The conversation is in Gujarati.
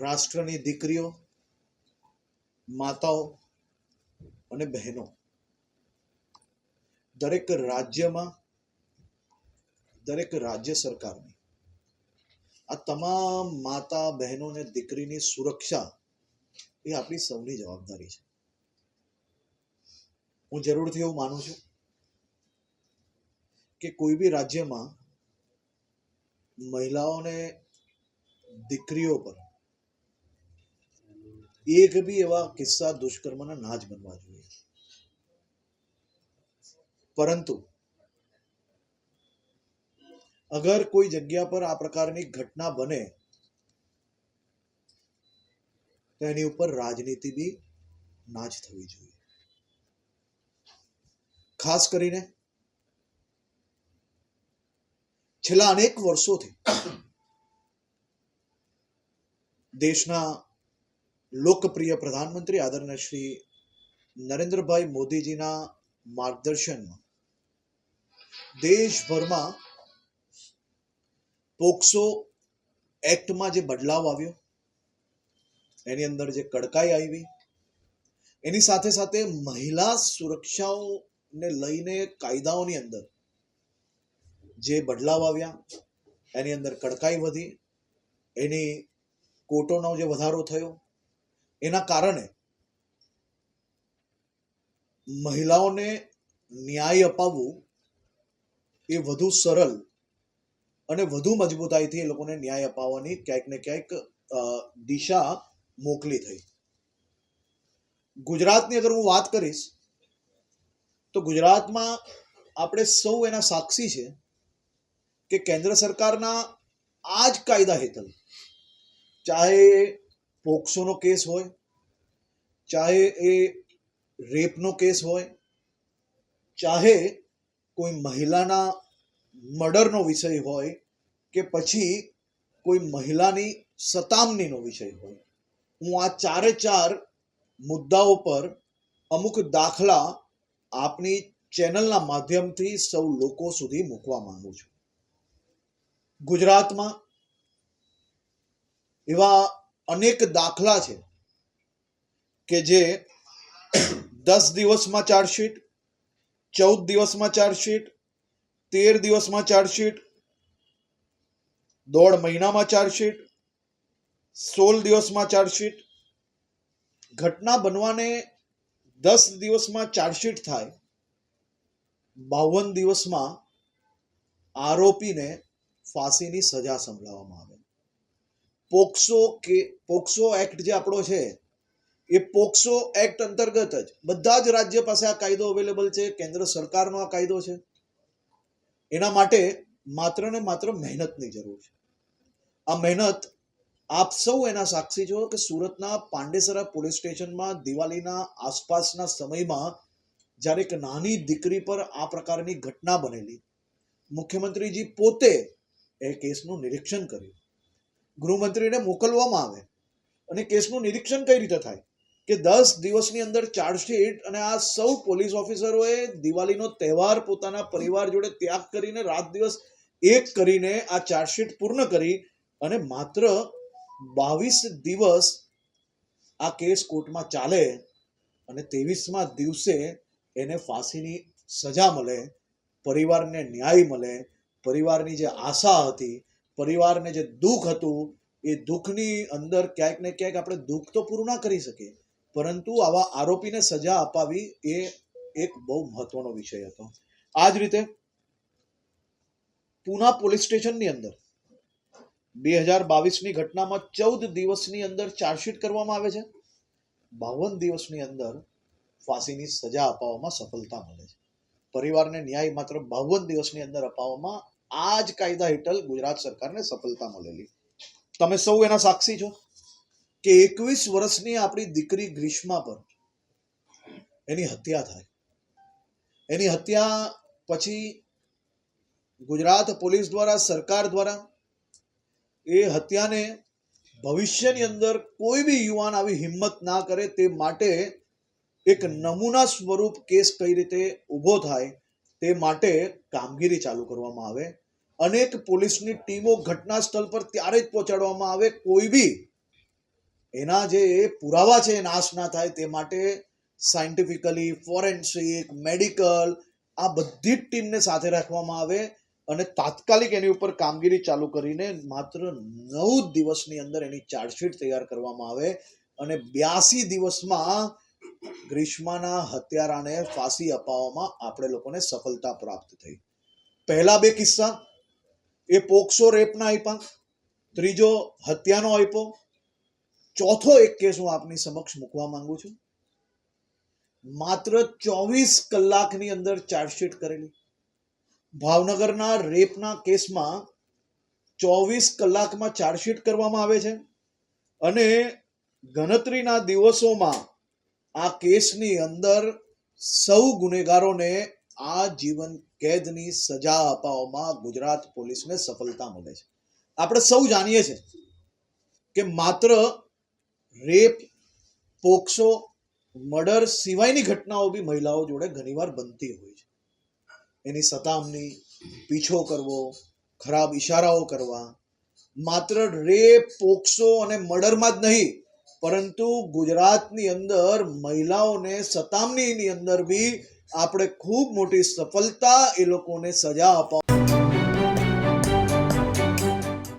રાષ્ટ્રની દીકરીઓ, માતાઓ અને બહેનો. દરેક રાજ્યમાં, દરેક રાજ્ય સરકારની આ તમામ માતા, બહેનો અને દીકરીની સુરક્ષા એ આપણી સૌની જવાબદારી છે. હું જરૂરથી એવું માનું છું કે કોઈ બી રાજ્યમાં મહિલાઓને દીકરીઓ પર એક બી એવા કિસ્સા દુષ્કર્મના ના જ બનવા જોઈએ પરંતુ અગર કોઈ જગ્યા પર આ પ્રકારની ઘટના બને તો એની ઉપર રાજનીતિ બી ના જ થવી જોઈએ ખાસ કરીને છેલ્લા અનેક વર્ષોથી દેશના લોકપ્રિય પ્રધાનમંત્રી આદરણીય શ્રી નરેન્દ્રભાઈ મોદીજીના માર્ગદર્શનમાં દેશભરમાં પોક્સો એક્ટમાં જે બદલાવ આવ્યો, એની અંદર જે કડકાઈ આવી, એની સાથે સાથે મહિલા સુરક્ષાઓને લઈને કાયદાઓની અંદર જે બદલાવ આવ્યા, એની અંદર કડકાઈ વધી, એની કોર્ટોનો જે વધારો થયો એના કારણે મહિલાઓને ન્યાય અપાવવું એ વધુ સરળ અને વધુ મજબૂતાઈથી એ લોકોને ન્યાય અપાવવાની ક્યાંક ને ક્યાંક દિશા મોકલી થઈ. ગુજરાતની અગર હું વાત કરીશ, તો ગુજરાતમાં આપણે સૌ એના સાક્ષી છે કે કેન્દ્ર સરકારના આ જ કાયદા હેઠળ, ચાહે પોક્સોનો કેસ હોય, ચાહે એ રેપનો કેસ હોય, ચાહે કોઈ મહિલાના મર્ડરનો વિષય હોય કે પછી કોઈ મહિલાની સતામણીનો વિષય હોય. હું આ ચારે ચાર મુદ્દાઓ પર અમુક દાખલા આપની ચેનલના માધ્યમથી સૌ લોકો સુધી મૂકવા માંગુ છું. ગુજરાતમાં એવા અનેક દાખલા છે કે જે દસ દિવસમાં ચાર્જશીટ, ચૌદ દિવસમાં ચાર્જશીટ, તેર દિવસમાં ચાર્જશીટ, દોઢ મહિનામાં ચાર્જશીટ, સોળ દિવસમાં ચાર્જશીટ. ઘટના બનવાને દસ દિવસમાં ચાર્જશીટ થાય, બાવન દિવસમાં આરોપીને ફાંસીની સજા સંભળાવવામાં આવે. પોક્સો કે પોક્સો એક્ટ જે આપણો છે, એ પોક્સો એક્ટ અંતર્ગત જ બધા જ રાજ્ય પાસે આ કાયદો અવેલેબલ છે, કેન્દ્ર સરકારનો આ કાયદો છે. એના માટે માત્ર ને માત્ર મહેનતની જરૂર છે. આ મહેનત આપ સૌ એના સાક્ષી છો કે સુરતના પાંડેસરા પોલીસ સ્ટેશનમાં દિવાળીના આસપાસના સમયમાં જ્યારે એક નાની દીકરી પર આ પ્રકારની ઘટના બનેલી, મુખ્યમંત્રીજી પોતે એ કેસનું નિરીક્ષણ કર્યું. ગૃહમંત્રીને મોકલવામાં આવે. અને કેસનું નિરીક્ષણ કઈ રીતે થાય? કે દસ દિવસની અંદર ચાર્જશીટ અને આ સૌ પોલીસ ઓફિસરોએ દિવાળીનો તહેવાર પોતાના પરિવાર જોડે ત્યાગ કરીને રાત દિવસ એક કરીને આ ચાર્જશીટ પૂર્ણ કરી અને માત્ર બાવીસ દિવસ આ કેસ કોર્ટમાં ચાલે અને ત્રેવીસમાં દિવસે એને ફાંસીની સજા મળે, પરિવારને ન્યાય મળે, પરિવારની જે આશા હતી પરિવારને જે દુઃખ હતું, એ દુઃખની અંદર ક્યાંક ને ક્યાંક આપણે દુઃખ તો પૂરું ના કરી શકીએ. પરંતુ આવા આરોપીને સજા અપાવી એ એક બહુ મહત્વનો વિષય હતો. આ જ રીતે પૂના પોલીસ સ્ટેશનની અંદર બે હજાર બાવીસની ઘટનામાં ચૌદ દિવસની અંદર ચાર્જશીટ કરવામાં આવે છે. બાવન દિવસની અંદર ફાંસીની સજા અપાવવામાં સફળતા મળે છે. પરિવારને ન્યાય માત્ર બાવન દિવસની અંદર અપાવવામાં આ જ કાયદા હેઠળ ગુજરાત સરકારને સફળતા મળેલી. તમે સૌ એના સાક્ષી છો કે એકવીસ વર્ષની આપણી દીકરી ગ્રીષ્મા પર એની હત્યા થાય. એની હત્યા પછી ગુજરાત પોલીસ દ્વારા, સરકાર દ્વારા એ હત્યાને ભવિષ્યની અંદર કોઈ બી યુવાન આવી હિંમત ના કરે તે માટે એક નમૂના સ્વરૂપ કેસ કઈ રીતે ઊભો થાય તે માટે કામગીરી ચાલુ કરવામાં આવે. અનેક પોલીસની ટીમો ઘટના સ્થળ પર ત્યારે જ પહોંચાડવામાં આવે. કોઈ બી એના જે પુરાવા છે નાશ ના થાય તે માટે સાયન્ટિફિકલી ફોરેન્સિક, મેડિકલ આ બધી જ ટીમને સાથે રાખવામાં આવે અને તાત્કાલિક એની ઉપર કામગીરી ચાલુ કરીને માત્ર નવ દિવસની અંદર એની ચાર્જશીટ તૈયાર કરવામાં આવે અને બ્યાસી દિવસમાં ગ્રીષ્માના હત્યારાને ફાંસી અપાવવામાં આપણે લોકોને સફળતા પ્રાપ્ત થઈ. પહેલા બે કિસ્સા. એ પોક્સો રેપના આપ્યા ત્રીજો હત્યાનો આપ્યો ચોથો એક કેસ હું આપની સમક્ષ મૂકવા માંગુ છું. માત્ર ચોવીસ કલાકની અંદર ચાર્જશીટ કરેલી. ભાવનગરના રેપના કેસમાં ચોવીસ કલાકમાં ચાર્જશીટ કરવામાં આવે છે. અને ગણતરીના દિવસોમાં આ કેસની અંદર સૌ ગુનેગારોને આ જીવન કેદની સજા અપાવવામાં ગુજરાત પોલીસને સફળતા મળે છે. આપણે સૌ જાણીએ છીએ કે માત્ર રેપ, પોક્સો, મર્ડર સિવાયની ઘટનાઓ બી મહિલાઓ જોડે ઘણીવાર બનતી હોય છે. એની સતામણી, પીછો કરવો, ખરાબ ઈશારાઓ કરવા, માત્ર રેપ, પોક્સો અને મર્ડરમાં જ નહીં પરંતુ ગુજરાતની અંદર મહિલાઓને સતામણીની અંદર બી આપણે ખૂબ મોટી સફળતા એ લોકોને સજા અપાવ